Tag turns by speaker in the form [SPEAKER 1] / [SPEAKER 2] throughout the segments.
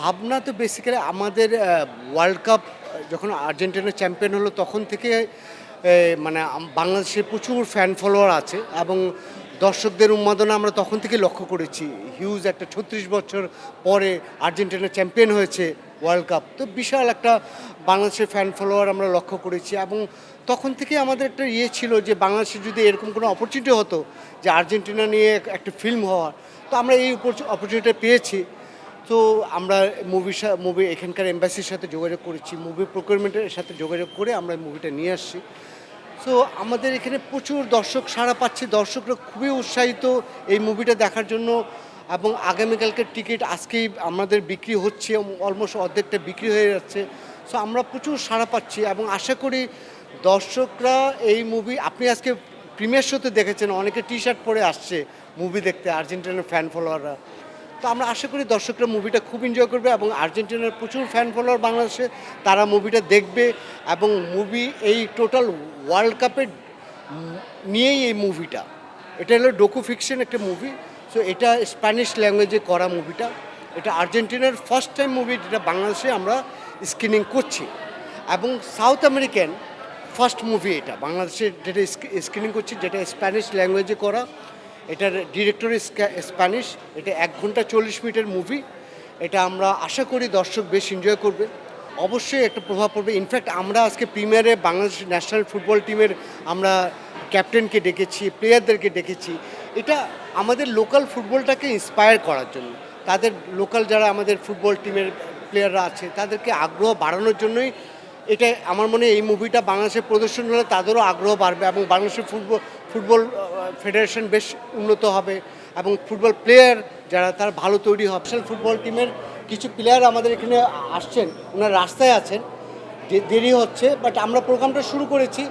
[SPEAKER 1] ভাবনা তো বেসিক্যালি আমাদের ওয়ার্ল্ড কাপ যখন আর্জেন্টিনা চ্যাম্পিয়ন হলো তখন থেকে মানে বাংলাদেশের প্রচুর ফ্যান ফলোয়ার আছে এবং দর্শকদের উন্মাদনা আমরা তখন থেকে লক্ষ্য করেছি। হিউজ একটা ছত্রিশ বছর পরে আর্জেন্টিনা চ্যাম্পিয়ন হয়েছে ওয়ার্ল্ড কাপ তো বিশাল একটা বাংলাদেশের ফ্যান ফলোয়ার আমরা লক্ষ্য করেছি এবং তখন থেকে আমাদের একটা ইয়ে ছিল যে, বাংলাদেশে যদি এরকম কোনো অপরচুনিটি হতো যে, আর্জেন্টিনা নিয়ে একটা ফিল্ম হওয়ার, তো আমরা এই অপরচুনিটি পেয়েছি। তো আমরা মুভির মুভি এখানকার এম্বাসির সাথে যোগাযোগ করেছি মুভি প্রোকিউরমেন্টের সাথে যোগাযোগ করে আমরা মুভিটা নিয়ে আসছি। সো আমাদের এখানে প্রচুর দর্শক, সাড়া পাচ্ছে। দর্শকরা খুবই উৎসাহিত এই মুভিটা দেখার জন্য এবং আগামীকালকের টিকিট আজকেই আমাদের বিক্রি হচ্ছে অলমোস্ট অর্ধেকটা বিক্রি হয়ে যাচ্ছে। সো আমরা প্রচুর সাড়া পাচ্ছি এবং আশা করি দর্শকরা এই মুভি আপনি আজকে প্রিমিয়ার শোতে দেখেছেন, অনেকে টি শার্ট পরে আসছে মুভি দেখতে আর্জেন্টিনার ফ্যান ফলোয়াররা তো আমরা আশা করি দর্শকরা মুভিটা খুব এনজয় করবে এবং আর্জেন্টিনার প্রচুর ফ্যান ফলোয়ার বাংলাদেশে, তারা মুভিটা দেখবে এবং মুভি এই টোটাল ওয়ার্ল্ড কাপের নিয়েই এই মুভিটা এটা হলো ডোকু ফিকশন একটা মুভি সো এটা স্প্যানিশ ল্যাঙ্গুয়েজে করা মুভিটা এটা আর্জেন্টিনার ফার্স্ট টাইম মুভি যেটা বাংলাদেশে আমরা স্ক্রিনিং করছি। এবং সাউথ আমেরিকান ফার্স্ট মুভি এটা, বাংলাদেশে যেটা স্ক্রিনিং করছি, যেটা স্প্যানিশ ল্যাঙ্গুয়েজে করা। এটার ডিরেক্টর স্প্যানিশ এটা এক ঘণ্টা চল্লিশ মিনিটের মুভি এটা আমরা আশা করি দর্শক বেশ এনজয় করবে। অবশ্যই একটা প্রভাব পড়বে। ইনফ্যাক্ট আমরা আজকে প্রিমিয়ারে বাংলাদেশ ন্যাশনাল ফুটবল টিমের আমরা ক্যাপ্টেনকে ডেকেছি প্লেয়ারদেরকে ডেকেছি। এটা আমাদের লোকাল ফুটবলটাকে ইন্সপায়ার করার জন্য। তাদের লোকাল যারা আমাদের ফুটবল টিমের প্লেয়াররা আছে, তাদেরকে আগ্রহ বাড়ানোর জন্যই এটা আমার মনে এই মুভিটা বাংলাদেশে প্রদর্শন হলে তাদেরও আগ্রহ বাড়বে এবং বাংলাদেশের ফুটবল ফুটবল ফেডারেশন বেশ উন্নত হবে এবং ফুটবল প্লেয়ার যারা, তার ভালো তৈরি হবে। ফুটবল টিমের কিছু প্লেয়ার আমাদের এখানে আসছেন, ওনারা রাস্তায় আছেন দেরি হচ্ছে বাট আমরা প্রোগ্রামটা শুরু করেছি,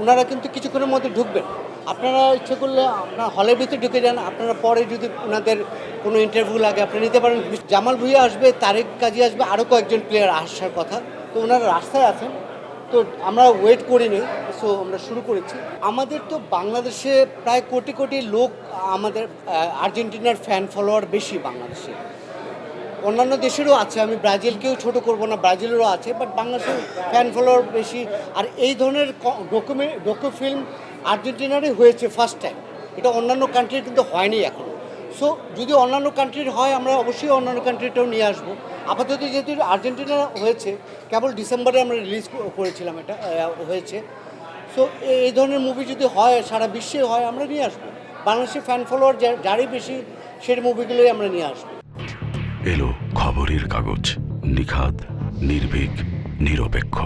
[SPEAKER 1] ওনারা কিন্তু কিছুক্ষণের মধ্যে ঢুকবেন। আপনারা ইচ্ছে করলে আপনার হলের ভিতরে ঢুকে যান, আপনারা পরে যদি ওনাদের কোনো ইন্টারভিউ লাগে, আপনি নিতে পারেন। জামাল ভুইয়া আসবে, তারেক কাজী আসবে আরও কয়েকজন প্লেয়ার আসার কথা। তো ওনারা রাস্তায় আছেন। তো আমরা ওয়েট করিনি সো আমরা শুরু করেছি। আমাদের তো বাংলাদেশে প্রায় কোটি কোটি লোক আমাদের আর্জেন্টিনার ফ্যান ফলোয়ার বেশি বাংলাদেশে। অন্যান্য দেশেরও আছে, আমি ব্রাজিলকেও ছোট করব না, ব্রাজিলেরও আছে বাট বাংলাদেশের ফ্যান ফলোয়ার বেশি। আর এই ধরনের ডকুমে ডকু ফিল্ম আর্জেন্টিনারই হয়েছে ফার্স্ট টাইম এটা অন্যান্য কান্ট্রির কিন্তু হয়নি এখন। সো যদি অন্যান্য কান্ট্রির হয়, আমরা অবশ্যই অন্যান্য কান্ট্রিটাও নিয়ে আসব। আপাতত যেহেতু আর্জেন্টিনা হয়েছে, কেবল ডিসেম্বরে আমরা রিলিজ করেছিলাম এটা হয়েছে। সো এই ধরনের মুভি যদি হয়, সারা বিশ্বে হয়, আমরা নিয়ে আসব। বাংলাদেশের ফ্যান ফলোয়ার যারই বেশি, সেই মুভিগুলোই আমরা নিয়ে আসব।
[SPEAKER 2] এলো খবরের কাগজ, নিখাদ, নির্ভীক, নিরপেক্ষ।